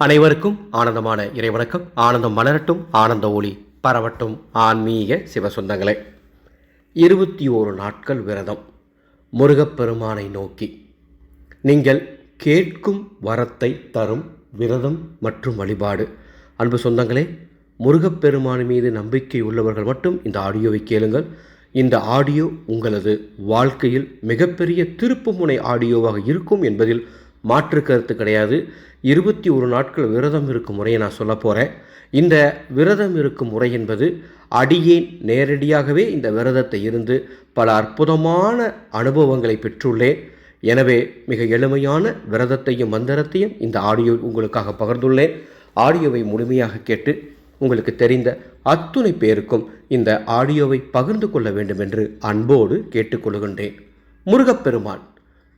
அனைவருக்கும் ஆனந்தமான இறைவணக்கம். ஆனந்தம் மலரட்டும் ஆனந்த ஒளி பரவட்டும். ஆன்மீக சிவசொந்தங்களே இருபத்தி ஓரு நாட்கள் விரதம். முருகப்பெருமானை நோக்கி நீங்கள் கேட்கும் வரத்தை தரும் விரதம் மற்றும் வழிபாடு. அன்பு சொந்தங்களே முருகப்பெருமான் மீது நம்பிக்கை உள்ளவர்கள் மட்டும் இந்த ஆடியோவை கேளுங்கள். இந்த ஆடியோ உங்களது வாழ்க்கையில் மிகப்பெரிய திருப்புமுனை ஆடியோவாக இருக்கும் என்பதில் மாற்று கருத்து கிடையாது. இருபத்தி ஒரு நாட்கள் விரதம் இருக்கும் முறையை நான் சொல்ல போகிறேன் இந்த விரதம் இருக்கும் முறை என்பது அடியேன் நேரடியாகவே இந்த விரதத்தை இருந்து பல அற்புதமான அனுபவங்களை பெற்றுள்ளேன். எனவே மிக எளிமையான விரதத்தையும் மந்திரத்தையும் இந்த ஆடியோ உங்களுக்காக பகிர்ந்துள்ளேன். ஆடியோவை முழுமையாக கேட்டு உங்களுக்கு தெரிந்த அத்துணை பேருக்கும் இந்த ஆடியோவை பகிர்ந்து கொள்ள வேண்டும் என்று அன்போடு கேட்டுக்கொள்கின்றேன். முருகப்பெருமான்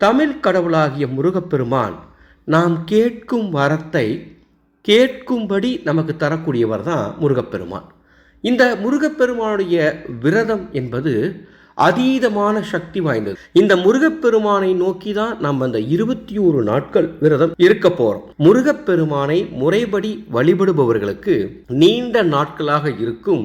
தமிழ் கடவுளாகிய முருகப்பெருமான் நாம் கேட்கும் வரத்தை கேட்கும்படி நமக்கு தரக்கூடியவர் தான் முருகப்பெருமான். இந்த முருகப்பெருமானுடைய விரதம் என்பது அதீதமான சக்தி வாய்ந்தது. இந்த முருகப்பெருமானை நோக்கி தான் நம்ம அந்த இருபத்தி ஒரு நாட்கள் விரதம் இருக்க போகிறோம் முருகப்பெருமானை முறைப்படி வழிபடுபவர்களுக்கு நீண்ட நாட்களாக இருக்கும்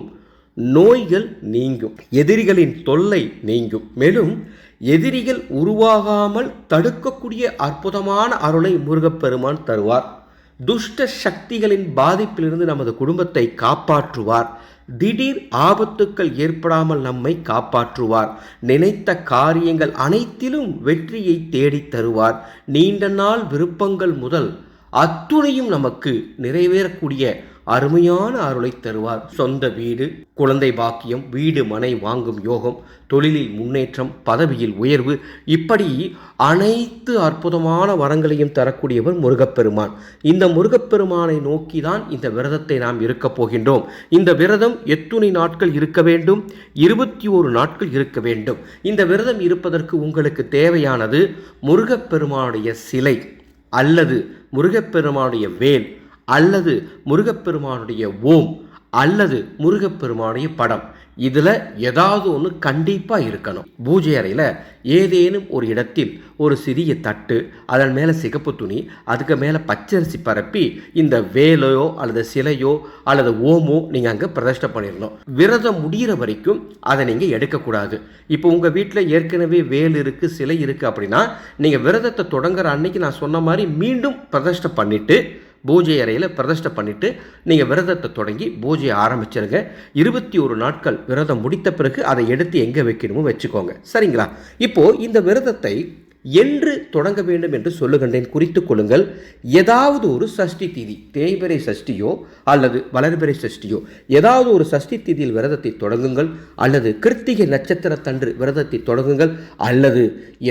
நோய்கள் நீங்கும் எதிரிகளின் தொல்லை நீங்கும். மேலும் எதிரிகள் உருவாகாமல் தடுக்கக்கூடிய அற்புதமான அருளை முருகப்பெருமான் தருவார். துஷ்ட சக்திகளின் பாதிப்பிலிருந்து நமது குடும்பத்தை காப்பாற்றுவார். திடீர் ஆபத்துக்கள் ஏற்படாமல் நம்மை காப்பாற்றுவார். நினைத்த காரியங்கள் அனைத்திலும் வெற்றியை தேடித் தருவார். நீண்ட நாள் விருப்பங்கள் முதல் அத்துணையும் நமக்கு நிறைவேறக்கூடிய அருமையான அருளை தருவார். சொந்த வீடு குழந்தை பாக்கியம் வீடு மனை வாங்கும் யோகம் தொழிலில் முன்னேற்றம் பதவியில் உயர்வு இப்படி அனைத்து அற்புதமான வரங்களையும் தரக்கூடியவர் முருகப்பெருமான். இந்த முருகப்பெருமானை நோக்கி தான் இந்த விரதத்தை நாம் இருக்கப் போகின்றோம். இந்த விரதம் எத்துணை நாட்கள் இருக்க வேண்டும்? இருபத்தி ஒரு நாட்கள் இருக்க வேண்டும். இந்த விரதம் இருப்பதற்கு உங்களுக்கு தேவையானது முருகப்பெருமானுடைய சிலை அல்லது முருகப்பெருமானுடைய வேல் அல்லது முருகப்பெருமானுடைய ஓம் அல்லது முருகப்பெருமானுடைய படம். இதில் ஏதாவது ஒன்று கண்டிப்பாக இருக்கணும். பூஜை அறையில் ஏதேனும் ஒரு இடத்தில் ஒரு சிறிய தட்டு அதன் மேலே சிகப்பு துணி அதுக்கு மேலே பச்சரிசி பரப்பி இந்த வேலையோ அல்லது சிலையோ அல்லது ஓமோ நீங்கள் அங்கே பிரதிஷ்டை பண்ணிடணும். விரதம் முடிகிற வரைக்கும் அதை நீங்கள் எடுக்கக்கூடாது. இப்போ உங்கள் வீட்டில் ஏற்கனவே வேல் இருக்குது சிலை இருக்குது அப்படின்னா நீங்கள் விரதத்தை தொடங்குற அன்னைக்கு நான் சொன்ன மாதிரி மீண்டும் பிரதிஷ்டை பண்ணிவிட்டு பூஜை அறையில் பிரதிஷ்டை பண்ணிவிட்டு நீங்கள் விரதத்தை தொடங்கி பூஜையை ஆரம்பிச்சிருங்க. இருபத்தி ஒரு நாட்கள் விரதம் முடித்த பிறகு அதை எடுத்து எங்கே வைக்கணுமோ வச்சுக்கோங்க. சரிங்களா? இப்போது இந்த விரதத்தை என்று தொடங்க வேண்டும் என்று சொல்லுகின்றேன். குறித்து கொள்ளுங்கள். ஏதாவது ஒரு சஷ்டி திதி தேய்பிரை சஷ்டியோ அல்லது வளர்பிறை சஷ்டியோ ஏதாவது ஒரு சஷ்டி திதியில் விரதத்தை தொடங்குங்கள். அல்லது கிருத்திகை நட்சத்திரத்தன்று விரதத்தை தொடங்குங்கள். அல்லது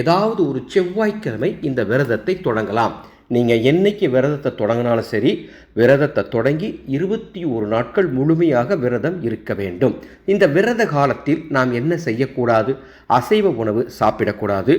ஏதாவது ஒரு செவ்வாய்க்கிழமை இந்த விரதத்தை தொடங்கலாம். நீங்கள் என்னைக்கு விரதத்தை தொடங்கினாலும் சரி விரதத்தை தொடங்கி இருபத்தி ஒரு நாட்கள் முழுமையாக விரதம் இருக்க வேண்டும். இந்த விரத காலத்தில் நாம் என்ன செய்யக்கூடாது? அசைவ உணவு சாப்பிடக்கூடாது.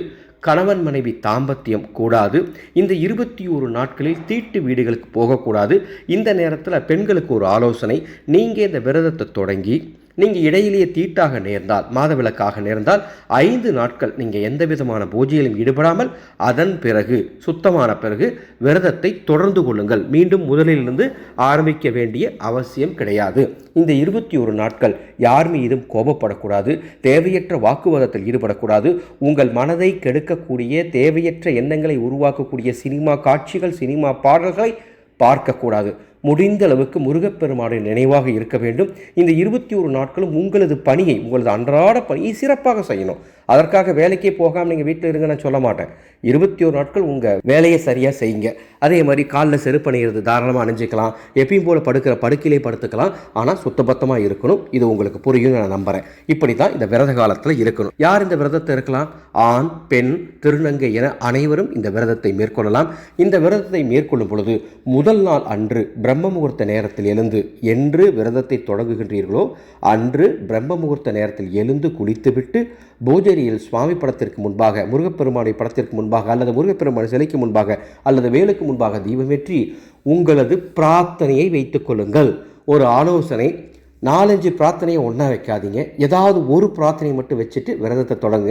கணவன் மனைவி தாம்பத்தியம் கூடாது. இந்த இருபத்தி ஒரு நாட்களில் தீட்டு வீடுகளுக்கு போகக்கூடாது. இந்த நேரத்தில் பெண்களுக்கு ஒரு ஆலோசனை நீங்கள் இந்த விரதத்தை தொடங்கி நீங்கள் இடையிலேயே தீட்டாக நேர்ந்தால் மாதவிளக்காக நேர்ந்தால் ஐந்து நாட்கள் நீங்கள் எந்த விதமான பூஜையிலும் ஈடுபடாமல் அதன் பிறகு சுத்தமான பிறகு விரதத்தை தொடர்ந்து கொள்ளுங்கள். மீண்டும் முதலிலிருந்து ஆரம்பிக்க வேண்டிய அவசியம் கிடையாது. இந்த இருபத்தி ஒரு நாட்கள் யார் மீதும் கோபப்படக்கூடாது தேவையற்ற வாக்குவாதத்தில் ஈடுபடக்கூடாது. உங்கள் மனதை கெடுக்கக்கூடிய தேவையற்ற எண்ணங்களை உருவாக்கக்கூடிய சினிமா காட்சிகள் சினிமா பாடல்களை பார்க்கக்கூடாது. முடிந்த அளவுக்கு முருகப்பெருமானுடைய நினைவாக இருக்க வேண்டும். இந்த இருபத்தி ஒரு நாட்களும் உங்களது பணியை உங்களது அன்றாட பணியை சிறப்பாக செய்யணும். அதற்காக வேலைக்கே போகாமல் நீங்கள் வீட்டில் இருங்க நான் சொல்ல மாட்டேன். இருபத்தி ஒரு நாட்கள் உங்கள் வேலையை சரியாக செய்யுங்க. அதே மாதிரி காலில் செருப்பு அணிகிறது தாராளமாக அணிஞ்சிக்கலாம். எப்பயும் போல் படுக்கிற படுக்கையிலே படுத்துக்கலாம். ஆனால் சுத்தபத்தமாக இருக்கணும். இது உங்களுக்கு புரியும் நான் நம்புகிறேன் இப்படி தான் இந்த விரத காலத்தில் இருக்கணும். யார் இந்த விரதத்தை இருக்கலாம்? ஆண் பெண் திருநங்கை என அனைவரும் இந்த விரதத்தை மேற்கொள்ளலாம். இந்த விரதத்தை மேற்கொள்ளும் பொழுது முதல் நாள் அன்று பிரம்ம முகூர்த்த நேரத்தில் எழுந்து என்று விரதத்தை தொடங்குகின்றீர்களோ அன்று பிரம்ம முகூர்த்த நேரத்தில் எழுந்து குளித்துவிட்டு பூஜை புதுச்சேரியில் சுவாமி படத்திற்கு முன்பாக முருகப்பெருமானை படத்திற்கு முன்பாக அல்லது முருகப்பெருமான் சிலைக்கு முன்பாக அல்லது வேலுக்கு முன்பாக தீபமேற்றி உங்களது பிரார்த்தனையை வைத்துக் கொள்ளுங்கள். ஒரு ஆலோசனை நாலஞ்சு பிரார்த்தனையை ஒன்றா வைக்காதீங்க. ஏதாவது ஒரு பிரார்த்தனையை மட்டும் வச்சுட்டு விரதத்தை தொடங்க.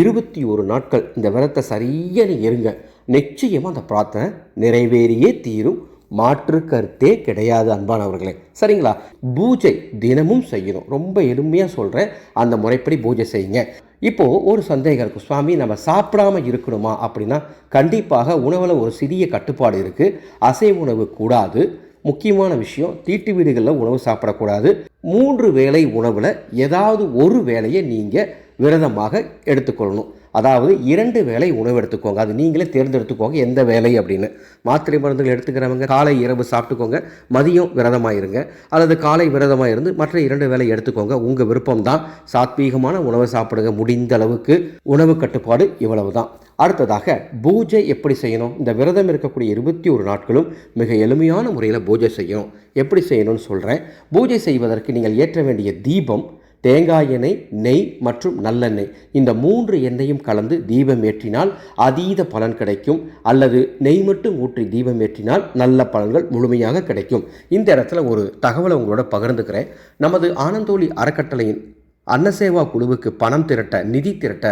இருபத்தி ஒரு நாட்கள் இந்த விரதத்தை சரியாக நீ இருங்க. நிச்சயமாக அந்த பிரார்த்தனை நிறைவேறியே தீரும். மாற்று கருத்தே கிடையாது அன்பானவர்களே சரிங்களா? பூஜை தினமும் செய்யணும். ரொம்ப எளிமையாக சொல்கிறேன் அந்த முறைப்படி பூஜை செய்யுங்க. இப்போது ஒரு சந்தேகம் இருக்கும் சுவாமி நம்ம சாப்பிடாம இருக்கணுமா? அப்படின்னா கண்டிப்பாக உணவில் ஒரு சிறிய கட்டுப்பாடு இருக்குது அசைவ உணவு கூடாது. முக்கியமான விஷயம் தீட்டு வீடுகளில் உணவு சாப்பிடக்கூடாது. மூன்று வேளை உணவில் ஏதாவது ஒரு வேலையை நீங்கள் விரதமாக எடுத்துக்கொள்ளணும். அதாவது இரண்டு வேலை உணவு எடுத்துக்கோங்க. அது நீங்களே தேர்ந்தெடுத்துக்கோங்க எந்த வேலை அப்படின்னு. மாத்திரை மருந்துகள் எடுத்துக்கிறவங்க காலை இரவு சாப்பிட்டுக்கோங்க. மதியம் விரதமாக இருங்க அல்லது காலை விரதமாக இருந்து மற்ற இரண்டு வேலை எடுத்துக்கோங்க. உங்கள் விருப்பம் தான் சாத்வீகமான உணவை சாப்பிடுங்க. முடிந்த அளவுக்கு உணவு கட்டுப்பாடு இவ்வளவு தான் அடுத்ததாக பூஜை எப்படி செய்யணும்? இந்த விரதம் இருக்கக்கூடிய இருபத்தி ஒரு நாட்களும் மிக எளிமையான முறையில் பூஜை செய்யணும். எப்படி செய்யணும்னு சொல்கிறேன் பூஜை செய்வதற்கு நீங்கள் ஏற்ற வேண்டிய தீபம் தேங்காய் எண்ணெய் நெய் மற்றும் நல்லெண்ணெய். இந்த மூன்று எண்ணெயும் கலந்து தீபம் ஏற்றினால் அதீத பலன் கிடைக்கும். அல்லது நெய் மட்டும் ஊற்றி தீபம் ஏற்றினால் நல்ல பலன்கள் முழுமையாக கிடைக்கும். இந்த இடத்துல ஒரு தகவலை உங்களோட பகிர்ந்துக்கிறேன். நமது ஆனந்தோலி அறக்கட்டளையின் அன்னசேவா குழுவுக்கு பணம் திரட்ட நிதி திரட்ட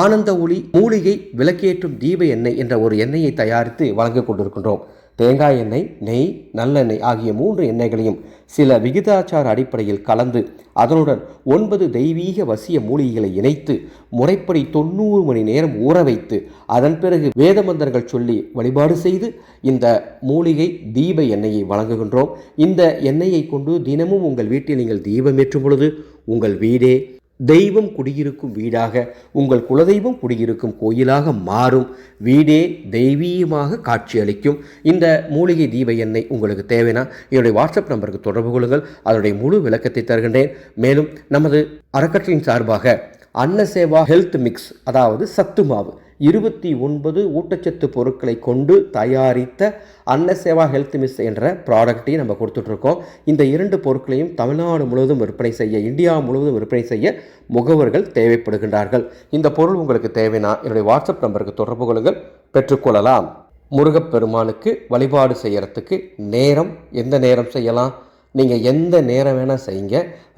ஆனந்த ஒளி மூலிகை விளக்கேற்றும் தீப எண்ணெய் என்ற ஒரு எண்ணெயை தயாரித்து வழங்கிக் கொண்டிருக்கின்றோம். தேங்காய் எண்ணெய் நெய் நல்லெண்ணெய் ஆகிய மூன்று எண்ணெய்களையும் சில விகிதாச்சார அடிப்படையில் கலந்து அதனுடன் ஒன்பது தெய்வீக வசிய மூலிகைகளை இணைத்து முறைப்படி தொண்ணூறு மணி நேரம் ஊற வைத்து அதன் பிறகு வேத மந்திரங்கள் சொல்லி வழிபாடு செய்து இந்த மூலிகை தீப எண்ணெயை வழங்குகின்றோம். இந்த எண்ணெயை கொண்டு தினமும் உங்கள் வீட்டில் நீங்கள் தீபமேற்றும் பொழுது உங்கள் வீடே தெய்வம் குடியிருக்கும் வீடாக உங்கள் குலதெய்வம் குடியிருக்கும் கோயிலாக மாறும். வீடே தெய்வீகமாக காட்சியளிக்கும் இந்த மூலிகை தீப எண்ணெய் உங்களுக்கு தேவைன்னா என்னுடைய வாட்ஸ்அப் நம்பருக்கு தொடர்பு கொள்ளுங்கள். அதனுடைய முழு விளக்கத்தை தருகின்றேன். மேலும் நமது அறக்கட்டளையின் சார்பாக அன்னசேவா ஹெல்த் மிக்ஸ் அதாவது சத்து மாவு இருபத்தி ஒன்பது ஊட்டச்சத்து பொருட்களை கொண்டு தயாரித்த அன்னசேவா ஹெல்த் மிஸ் என்ற ப்ராடக்ட்டையும் நம்ம கொடுத்துட்ருக்கோம். இந்த இரண்டு பொருட்களையும் தமிழ்நாடு முழுவதும் விற்பனை செய்ய இந்தியா முழுவதும் விற்பனை செய்ய முகவர்கள் தேவைப்படுகின்றார்கள். இந்த பொருள் உங்களுக்கு தேவைன்னா என்னுடைய வாட்ஸ்அப் நம்பருக்கு தொடர்பு கொள்ளுங்கள். பெற்றுக்கொள்ளலாம் முருகப்பெருமானுக்கு வழிபாடு செய்கிறதுக்கு நேரம் எந்த நேரம் செய்யலாம்? நீங்கள் எந்த நேரம் வேணால் செய்யுங்க.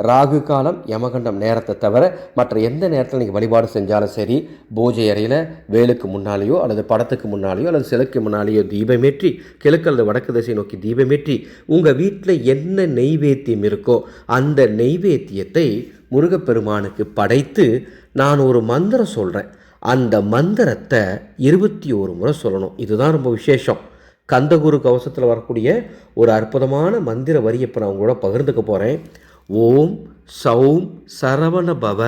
ராகு காலம் யமகண்டம் நேரத்தை தவிர மற்ற எந்த நேரத்தில் நீங்கள் வழிபாடு செஞ்சாலும் சரி பூஜை அறையில் வேலுக்கு முன்னாலேயோ அல்லது படத்துக்கு முன்னாலேயோ அல்லது சிலைக்கு முன்னாலேயோ தீபமேற்றி கிழக்கு அல்லது வடக்கு திசை நோக்கி தீபமேற்றி உங்கள் வீட்டில் என்ன நெய்வேத்தியம் இருக்கோ அந்த நெய்வேத்தியத்தை முருகப்பெருமானுக்கு படைத்து நான் ஒரு மந்திரம் சொல்கிறேன் அந்த மந்திரத்தை இருபத்தி ஒரு முறை சொல்லணும். இதுதான் ரொம்ப விசேஷம். கந்தகுரு கவசத்தில் வரக்கூடிய ஒரு அற்புதமான மந்திர வரியை இப்போ நான் உங்களோட பகிர்ந்துக்க போகிறேன் ஓம் சௌம் சரவண பவ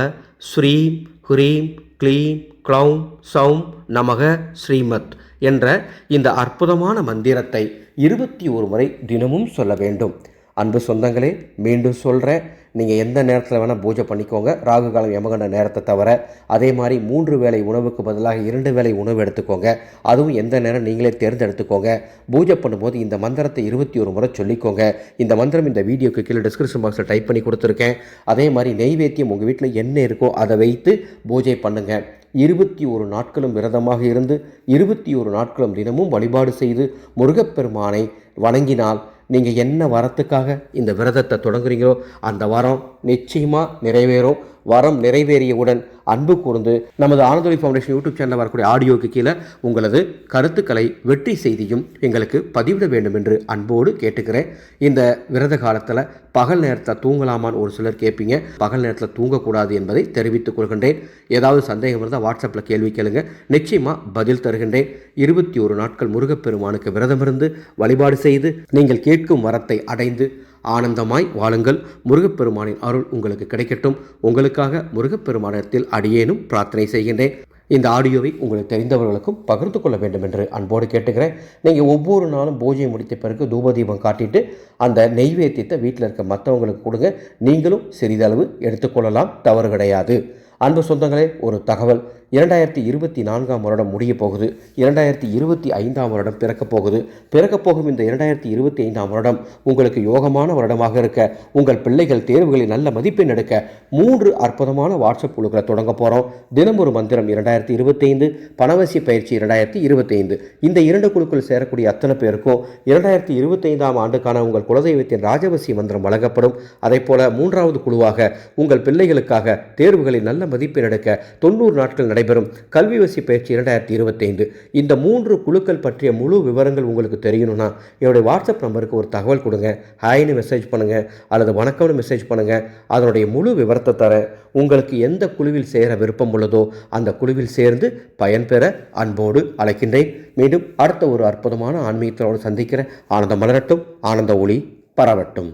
ஸ்ரீம் ஹ்ரீம் க்ளீம் க்ளௌம் சௌம் நமக ஸ்ரீமத் என்ற இந்த அற்புதமான மந்திரத்தை இருபத்தி ஒரு முறை தினமும் சொல்ல வேண்டும். அன்பு சொந்தங்களே மீண்டும் சொல்கிறேன் நீங்கள் எந்த நேரத்தில் வேணால் பூஜை பண்ணிக்கோங்க. ராகு காலம் யமகண்ட நேரத்தை தவிர அதே மாதிரி மூன்று வேளை உணவுக்கு பதிலாக இரண்டு வேளை உணவு எடுத்துக்கோங்க. அதுவும் எந்த நேரம் நீங்களே தேர்ந்தெடுத்துக்கோங்க. பூஜை பண்ணும்போது இந்த மந்திரத்தை இருபத்தி ஒரு முறை சொல்லிக்கோங்க. இந்த மந்திரம் இந்த வீடியோக்கு கீழே டிஸ்கிரிப்ஷன் பாக்ஸில் டைப் பண்ணி கொடுத்துருக்கேன். அதே மாதிரி நெய்வேத்தியம் உங்கள் வீட்டில் என்ன இருக்கோ அதை வைத்து பூஜை பண்ணுங்கள் இருபத்தி ஒரு நாட்களும் விரதமாக இருந்து இருபத்தி ஒரு நாட்களும் தினமும் வழிபாடு செய்து முருகப்பெருமானை வணங்கினால் நீங்கள் என்ன வரத்துக்காக இந்த விரதத்தை தொடங்குறீங்களோ அந்த வரம் நிச்சயமாக நிறைவேறும். வரம் நிறைவேறியவுடன் அன்பு கூர்ந்து நமது ஆனந்தொலி ஃபவுண்டேஷன் யூடியூப் சேனலில் வரக்கூடிய ஆடியோக்கு கீழே உங்களது கருத்துக்களை வெற்றி செய்தியும் எங்களுக்கு பதிவிட வேண்டும் என்று அன்போடு கேட்டுக்கிறேன். இந்த விரத காலத்தில் பகல் நேரத்தில் தூங்கலாமான்னு ஒரு சிலர் கேட்பீங்க பகல் நேரத்தில் தூங்கக்கூடாது என்பதை தெரிவித்துக் கொள்கின்றேன். ஏதாவது சந்தேகம் இருந்தால் வாட்ஸ்அப்பில் கேள்வி கேளுங்க. நிச்சயமாக பதில் தருகின்றேன். இருபத்தி ஒரு நாட்கள் முருகப்பெருமானுக்கு விரதமிருந்து வழிபாடு செய்து நீங்கள் கேட்கும் வரத்தை அடைந்து ஆனந்தமாய் வாழுங்கள். முருகப்பெருமானின் அருள் உங்களுக்கு கிடைக்கட்டும். உங்களுக்காக முருகப்பெருமானத்தில் அடியேனும் பிரார்த்தனை செய்கின்றேன். இந்த ஆடியோவை உங்களுக்கு தெரிந்தவர்களுக்கும் பகிர்ந்து கொள்ள வேண்டும் என்று அன்போடு கேட்டுக்கிறேன். நீங்கள் ஒவ்வொரு நாளும் பூஜை முடித்த பிறகு தூபதீபம் காட்டிட்டு அந்த நெய்வேத்தியத்தை வீட்டில் இருக்க மற்றவங்களுக்கு கொடுங்க. நீங்களும் சிறிதளவு எடுத்துக்கொள்ளலாம். தவறு கிடையாது. அன்பு சொந்தங்களே ஒரு தகவல். இரண்டாயிரத்தி இருபத்தி நான்காம் வருடம் முடிய போகுது இரண்டாயிரத்தி இருபத்தி ஐந்தாம் வருடம் பிறக்கப் போகுது. பிறக்கப் போகும் இந்த இரண்டாயிரத்தி இருபத்தி ஐந்தாம் வருடம் உங்களுக்கு யோகமான வருடமாக இருக்க உங்கள் பிள்ளைகள் தேர்வுகளில் நல்ல மதிப்பெண் எடுக்க மூன்று அற்புதமான வாட்ஸ்அப் குழுக்களை தொடங்க போகிறோம் தினம் ஒரு மந்திரம் இரண்டாயிரத்தி இருபத்தைந்து பணவசி பயிற்சி இரண்டாயிரத்தி இருபத்தைந்து இந்த இரண்டு குழுக்கள் சேரக்கூடிய அத்தனை பேருக்கும் இரண்டாயிரத்தி இருபத்தைந்தாம் ஆண்டுக்கான உங்கள் குலதெய்வத்தின் ராஜவசி மந்திரம் வழங்கப்படும். அதே போல மூன்றாவது குழுவாக உங்கள் பிள்ளைகளுக்காக தேர்வுகளில் நல்ல மதிப்பெண் எடுக்க தொண்ணூறு நாட்கள் நடைபெறும். கல்வி வசி பயிற்சி இரண்டாயிரத்தி இருபத்தைந்து. இந்த மூன்று குழுக்கள் பற்றிய முழு விவரங்கள் உங்களுக்கு தெரியணும்னா என்னுடைய வாட்ஸ்அப் நம்பருக்கு ஒரு தகவல் கொடுங்க. ஹாய்னு மெசேஜ் பண்ணுங்கள் அல்லது வணக்கம்னு மெசேஜ் பண்ணுங்கள் அதனுடைய முழு விவரத்தை தர உங்களுக்கு எந்த குழுவில் சேர விருப்பம் உள்ளதோ அந்த குழுவில் சேர்ந்து பயன்பெற அன்போடு அழைக்கின்றேன். மீண்டும் அடுத்த ஒரு அற்புதமான ஆன்மீகத்தோடு சந்திக்கிற ஆனந்த மலரட்டும் ஆனந்த ஒளி பரவட்டும்.